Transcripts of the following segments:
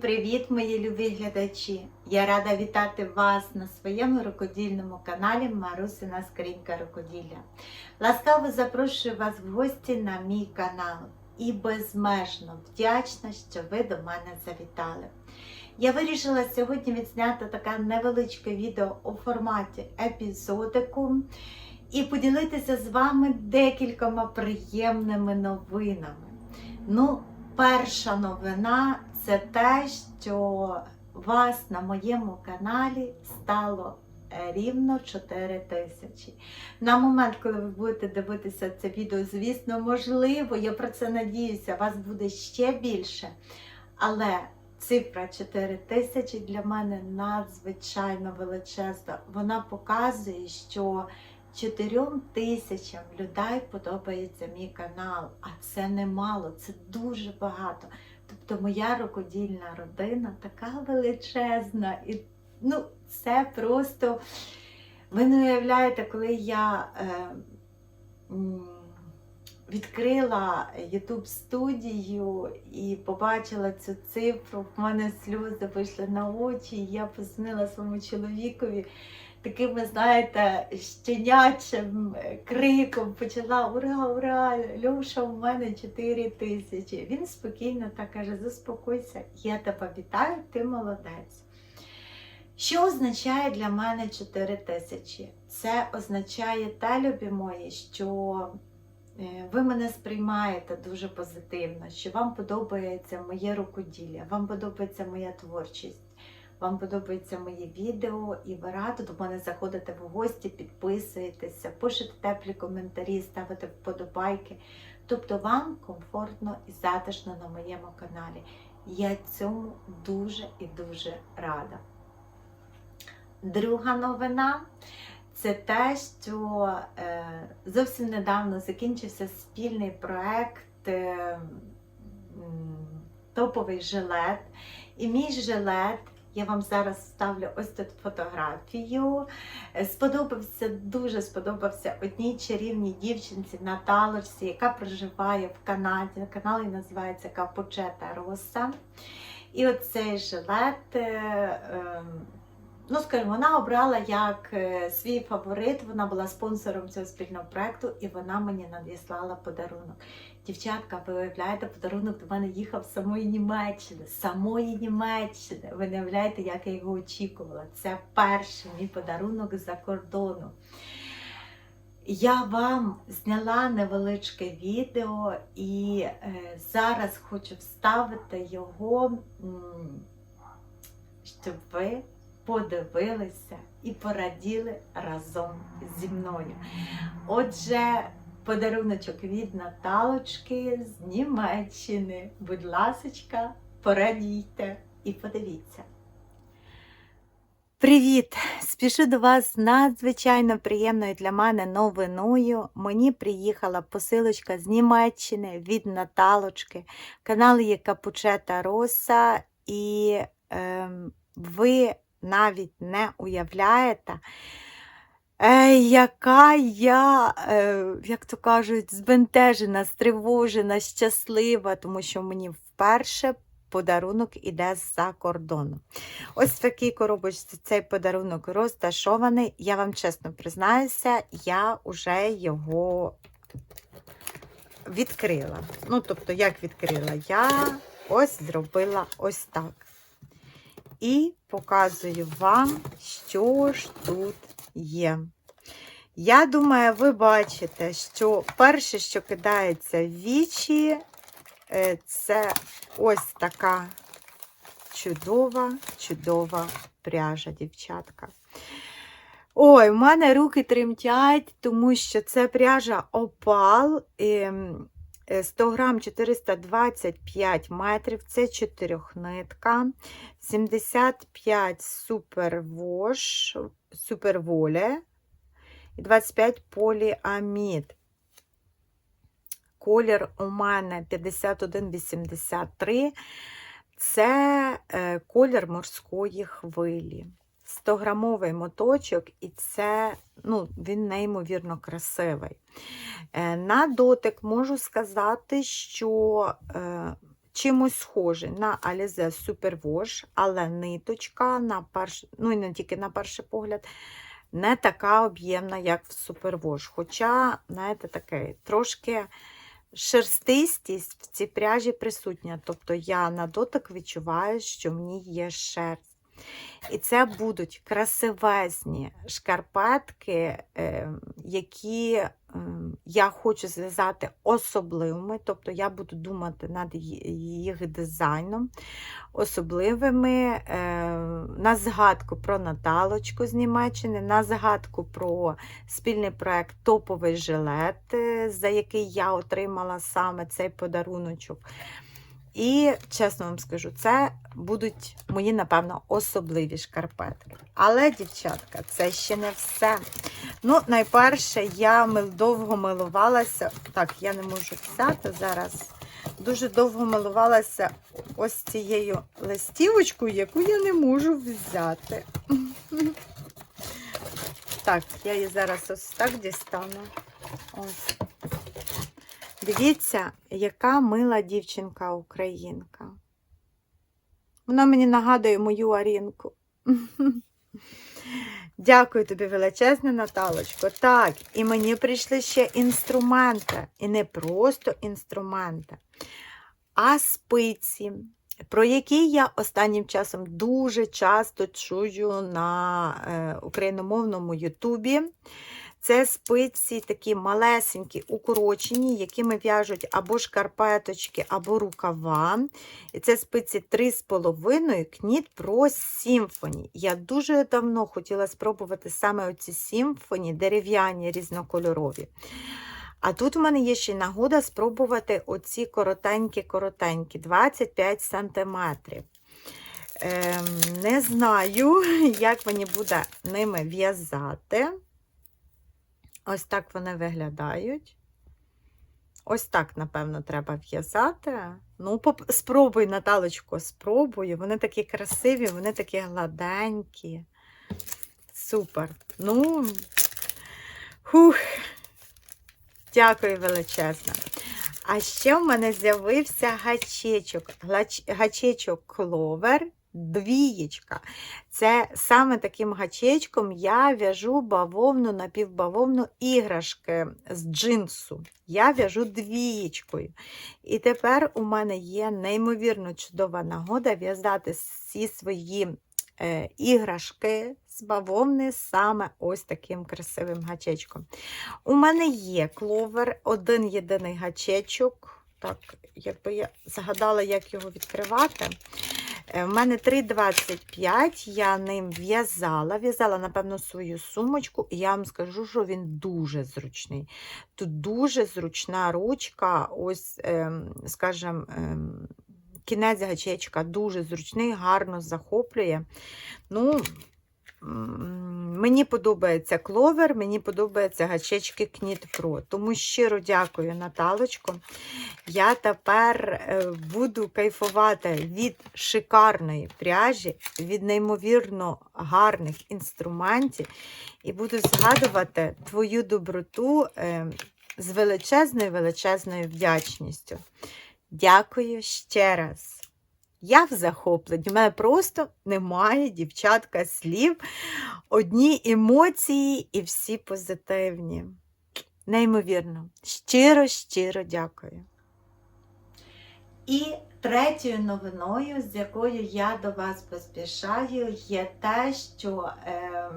Привіт, мої любі глядачі! Я рада вітати вас на своєму рукодільному каналі Марусина Скринька Рукоділля. Ласкаво запрошую вас в гості на мій канал і безмежно вдячна, що ви до мене завітали. Я вирішила сьогодні відзняти таке невеличке відео у форматі епізодику і поділитися з вами декількома приємними новинами. Ну, перша новина це те, що вас на моєму каналі стало е, рівно 4 тисячі. На момент, коли ви будете дивитися це відео, звісно, можливо, я про це надіюся, вас буде ще більше. Але цифра 4 тисячі для мене надзвичайно величезна. Вона показує, що 4 тисячам людей подобається мій канал, а це немало, це дуже багато. Тобто моя рукодільна родина така величезна. І ну, це просто ви не уявляєте, коли я е, відкрила YouTube студію і побачила цю цифру, в мене сльози вийшли на очі, і я позвонила своєму чоловікові. Таким, знаєте, щенячим криком почала Ура, ура! Льоша, у мене 4 тисячі. Він спокійно так каже: заспокойся, я тебе вітаю, ти молодець. Що означає для мене 4 тисячі? Це означає те, любі мої, що е, ви мене сприймаєте дуже позитивно, що вам подобається моє рукоділля, вам подобається моя творчість. Вам подобається моє відео, і ви радо до мене заходите в гості, підписуєтеся, пишете теплі коментарі, ставите вподобайки. Тобто вам комфортно і затишно на моєму каналі. Я цьому дуже і дуже рада. Друга новина це те, що е, зовсім недавно закінчився спільний проект е, Топовий жилет. І мій жилет я вам зараз ставлю ось тут фотографію. Е, Сподобався, дуже сподобався одній чарівній дівчинці Наталочці, яка проживає в Канаді. Канал її називається Капучета Роса. І оцей жилет. Ну, скажімо, вона обрала як е, свій фаворит, вона була спонсором цього спільного проекту, і вона мені надіслала подарунок. Дівчатка, ви уявляєте, подарунок до мене їхав з самої Німеччини, з самої Німеччини. Ви не уявляєте, як я його очікувала. Це перший мій подарунок з-за кордону. Я вам зняла невеличке відео і е, зараз хочу вставити його, щоб ви подивилися і пораділи разом зі мною. Отже, подаруночок від Наталочки з Німеччини. Будь ласочка, порадійте і подивіться. Привіт! Спішу до вас з надзвичайно приємною для мене новиною. Мені приїхала посилочка з Німеччини від Наталочки. Канал є Капучета Роса, і ем, ви навіть не уявляєте, е, яка я, е, як то кажуть, збентежена, стривожена, щаслива, тому що мені вперше подарунок іде з-за кордону. Ось в такій коробочці цей подарунок розташований. Я вам чесно признаюся, я вже його відкрила. Ну, тобто, як відкрила? Я ось зробила ось так. І показую вам, що ж тут є. Я думаю, ви бачите, що перше, що кидається в вічі, е, це ось така чудова, чудова пряжа, дівчатка. Ой, в мене руки тремтять, тому що це пряжа опал. ем, е, 100 грам 425 метрів, це чотирьохнитка, 75 супервош, суперволе і 25 поліамід. Колір у мене 5183. Це е, колір морської хвилі. 100-грамовий моточок, і це ну, він неймовірно красивий. Е, На дотик можу сказати, що е, чимось схожий на Alize Super Wash, але ниточка на перш... ну і не тільки на перший погляд, не така об'ємна, як в Super Wash. Хоча, знаєте, таке трошки шерстистість в цій пряжі присутня. Тобто я на дотик відчуваю, що в ній є шерсть. І це будуть красивезні шкарпетки, е, які е, я хочу зв'язати особливими, тобто я буду думати над їх дизайном, особливими, е, на згадку про Наталочку з Німеччини, на згадку про спільний проект Топовий жилет, е, за який я отримала саме цей подаруночок. І чесно вам скажу, це будуть мої, напевно, особливі шкарпетки. Але, дівчатка, це ще не все. Ну, найперше, я довго милувалася. Так, я не можу взяти зараз. Дуже довго милувалася ось цією листівочкою, яку я не можу взяти. Так, я її зараз ось так дістану. Ось. Дивіться, яка мила дівчинка українка. Вона мені нагадує мою Арінку. Дякую тобі величезне, Наталочко. Так, і мені прийшли ще інструменти. І не просто інструменти, а спиці, про які я останнім часом дуже часто чую на е, україномовному Ютубі. Це спиці такі малесенькі, укорочені, якими в'яжуть або шкарпеточки, або рукава. І це спиці 3,5 кніт про Symphony. Я дуже давно хотіла спробувати саме оці Symphony, дерев'яні, різнокольорові. А тут у мене є ще нагода спробувати оці коротенькі-коротенькі, 25 см. Ем, не знаю, як мені буде ними в'язати. Ось так вони виглядають. Ось так, напевно, треба в'язати. Ну, спробуй, Наталочко, спробуй. Вони такі красиві, вони такі гладенькі. Супер. Ну, хух. Дякую величезно. А ще в мене з'явився гачечок. Гачечок кловер. Двієчка. Це саме таким гачечком я в'яжу бавовну, напівбавовну іграшки з джинсу. Я в'яжу двієчкою. І тепер у мене є неймовірно чудова нагода в'язати всі свої е, іграшки з бавовни саме ось таким красивим гачечком. У мене є кловер, один єдиний гачечок. Так, якби я згадала, як його відкривати. Е, В мене 3,25, я ним в'язала, в'язала, напевно, свою сумочку, і я вам скажу, що він дуже зручний. Тут дуже зручна ручка, ось, ем, скажімо, ем, кінець гачечка дуже зручний, гарно захоплює. Ну, Мені подобається кловер, мені подобається гачечки Кніт Про. Тому щиро дякую, Наталочко. Я тепер е, буду кайфувати від шикарної пряжі, від неймовірно гарних інструментів і буду згадувати твою доброту е, з величезною величезною вдячністю. Дякую ще раз. Я в захопленні. У мене просто немає, дівчатка, слів. Одні емоції і всі позитивні. Неймовірно. Щиро, щиро дякую. І третьою новиною, з якою я до вас поспішаю, є те, що е,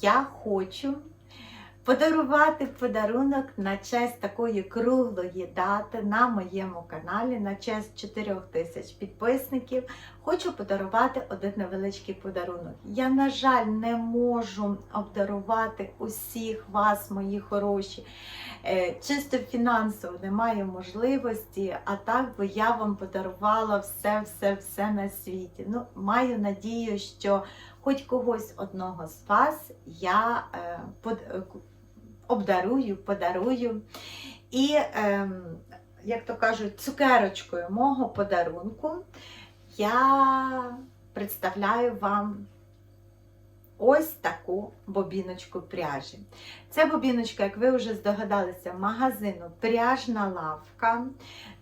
я хочу подарувати подарунок на честь такої круглої дати на моєму каналі, на честь 4 тисяч підписників. Хочу подарувати один невеличкий подарунок. Я, на жаль, не можу обдарувати усіх вас, мої хороші. Е, Чисто фінансово немає можливості, а так би я вам подарувала все-все-все на світі. Ну, маю надію, що хоч когось одного з вас я е, обдарую, подарую. І, е, як то кажуть, цукерочкою мого подарунку я представляю вам ось таку бобіночку пряжі. Це бобіночка, як ви вже здогадалися, магазину Пряжна лавка.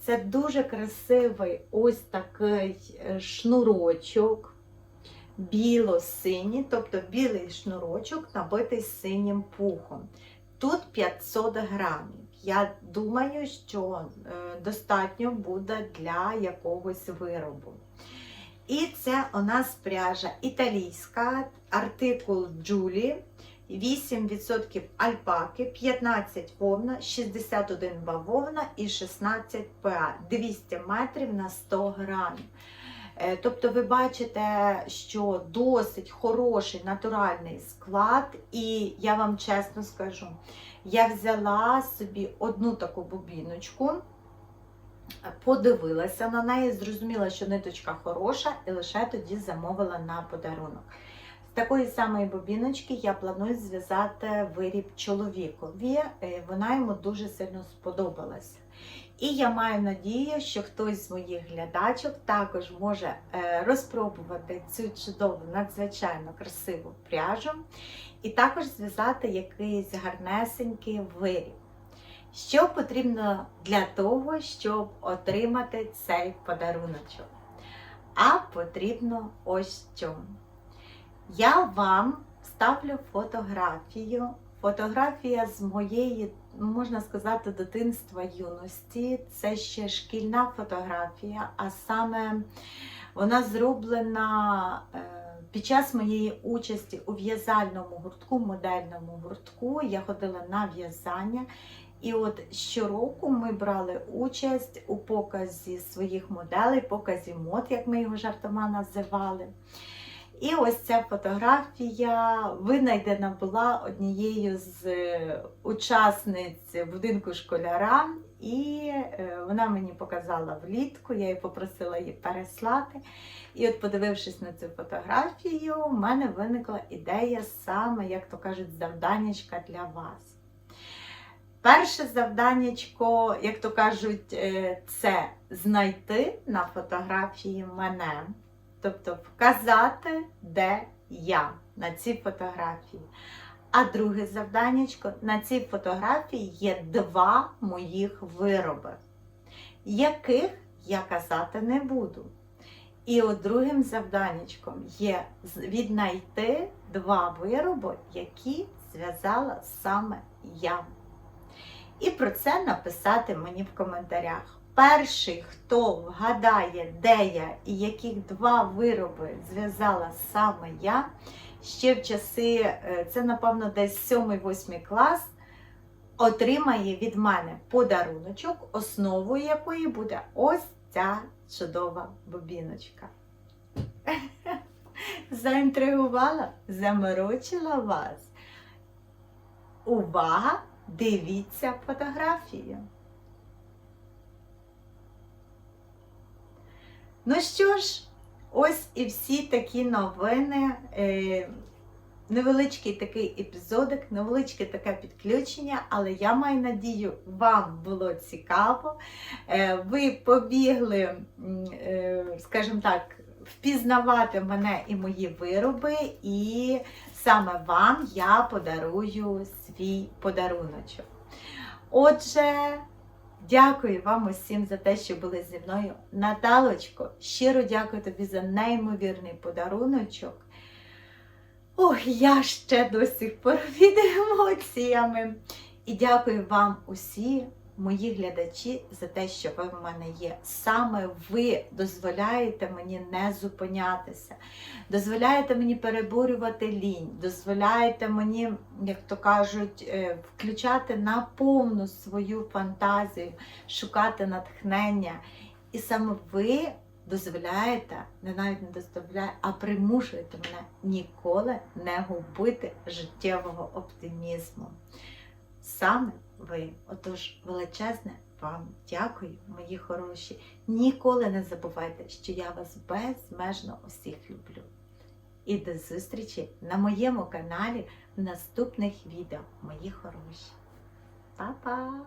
Це дуже красивий ось такий е, шнурочок, біло-синій, тобто білий шнурочок набитий синім пухом. Тут 500 грамів. Я думаю, що е, достатньо буде для якогось виробу. І це у нас пряжа італійська, артикул Джулі, 8% альпаки, 15 вовна, 61 бавовна і 16 ПА, 200 метрів на 100 грамів. Е, Тобто ви бачите, що досить хороший натуральний склад, і я вам чесно скажу, я взяла собі одну таку бобіночку, подивилася на неї, зрозуміла, що ниточка хороша, і лише тоді замовила на подарунок. З такої самої бобіночки я планую зв'язати виріб чоловікові. Вона йому дуже сильно сподобалася. І я маю надію, що хтось з моїх глядачок також може е, розпробувати цю чудову, надзвичайно красиву пряжу, і також зв'язати якийсь гарнесенький виріб. Що потрібно для того, щоб отримати цей подаруночок? А потрібно ось що. Я вам ставлю фотографію. Фотографія з моєї, можна сказати, дитинства юності. Це ще шкільна фотографія, а саме вона зроблена е, під час моєї участі у в'язальному гуртку, модельному гуртку. Я ходила на в'язання. І от щороку ми брали участь у показі своїх моделей, показі мод, як ми його жартома називали. І ось ця фотографія винайдена була однією з е, учасниць будинку школяра, і е, вона мені показала влітку, я її попросила її переслати. І от, подивившись на цю фотографію, в мене виникла ідея саме, як то кажуть, завданнячка для вас. Перше завданнячко, як то кажуть, е, це знайти на фотографії мене. Тобто вказати, де я на цій фотографії. А друге завданнячко, на цій фотографії є два моїх вироби, яких я казати не буду. І от другим завданнячком є віднайти два вироби, які зв'язала саме я. І про це написати мені в коментарях. Перший, хто вгадає, де я і яких два вироби зв'язала саме я, ще в часи, е, це, напевно, десь 7-8 клас, отримає від мене подаруночок, основою якої буде ось ця чудова бобіночка. Заінтригувала, заморочила вас. Увага! Дивіться фотографію. Ну що ж, ось і всі такі новини. Е, невеличкий такий епізодик, невеличке таке підключення, але я маю надію, вам було цікаво. Е, ви побігли, е, скажімо так, впізнавати мене і мої вироби, і саме вам я подарую свій подаруночок. Отже, Дякую вам усім за те, що були зі мною. Наталочко, щиро дякую тобі за неймовірний подаруночок. Ох, я ще до сих пор під емоціями. І дякую вам усі, мої глядачі, за те, що ви в мене є. Саме ви дозволяєте мені не зупинятися, дозволяєте мені переборювати лінь, дозволяєте мені, як то кажуть, е, включати на повну свою фантазію, шукати натхнення. І саме ви дозволяєте, не навіть не дозволяєте, а примушуєте мене ніколи не губити життєвого оптимізму. Саме ви. Отож, величезне вам дякую, мої хороші. Ніколи не забувайте, що я вас безмежно усіх люблю. І до зустрічі на моєму каналі в наступних відео, мої хороші. Па-па!